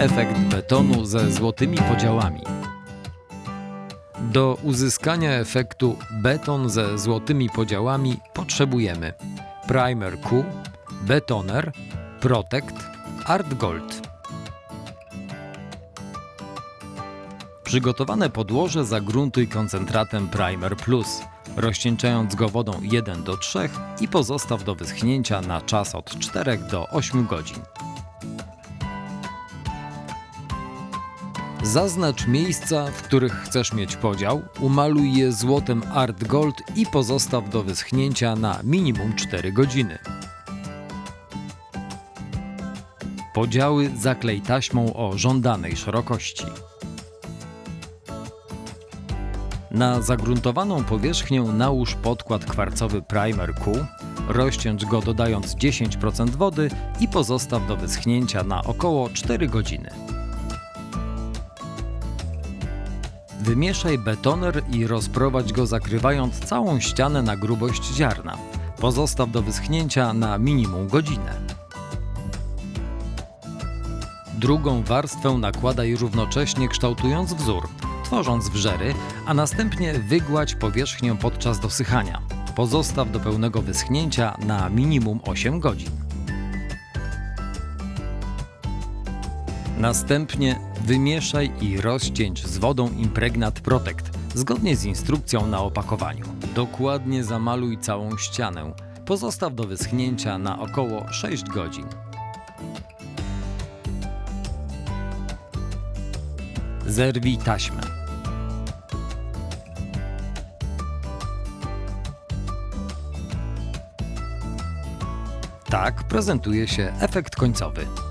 Efekt betonu ze złotymi podziałami. Do uzyskania efektu beton ze złotymi podziałami potrzebujemy primer Q, betoner, protect, art gold. Przygotowane podłoże zagruntuj koncentratem Primer Plus, rozcieńczając go wodą 1 do 3 i pozostaw do wyschnięcia na czas od 4 do 8 godzin. Zaznacz miejsca, w których chcesz mieć podział, umaluj je złotem Art Gold i pozostaw do wyschnięcia na minimum 4 godziny. Podziały zaklej taśmą o żądanej szerokości. Na zagruntowaną powierzchnię nałóż podkład kwarcowy Primer Q, rozciąć go dodając 10% wody i pozostaw do wyschnięcia na około 4 godziny. Wymieszaj betoner i rozprowadź go zakrywając całą ścianę na grubość ziarna. Pozostaw do wyschnięcia na minimum godzinę. Drugą warstwę nakładaj równocześnie kształtując wzór, tworząc wrzery, a następnie wygładź powierzchnię podczas dosychania. Pozostaw do pełnego wyschnięcia na minimum 8 godzin. Następnie wymieszaj i rozcieńcz z wodą impregnat Protect, zgodnie z instrukcją na opakowaniu. Dokładnie zamaluj całą ścianę. Pozostaw do wyschnięcia na około 6 godzin. Zerwij taśmę. Tak prezentuje się efekt końcowy.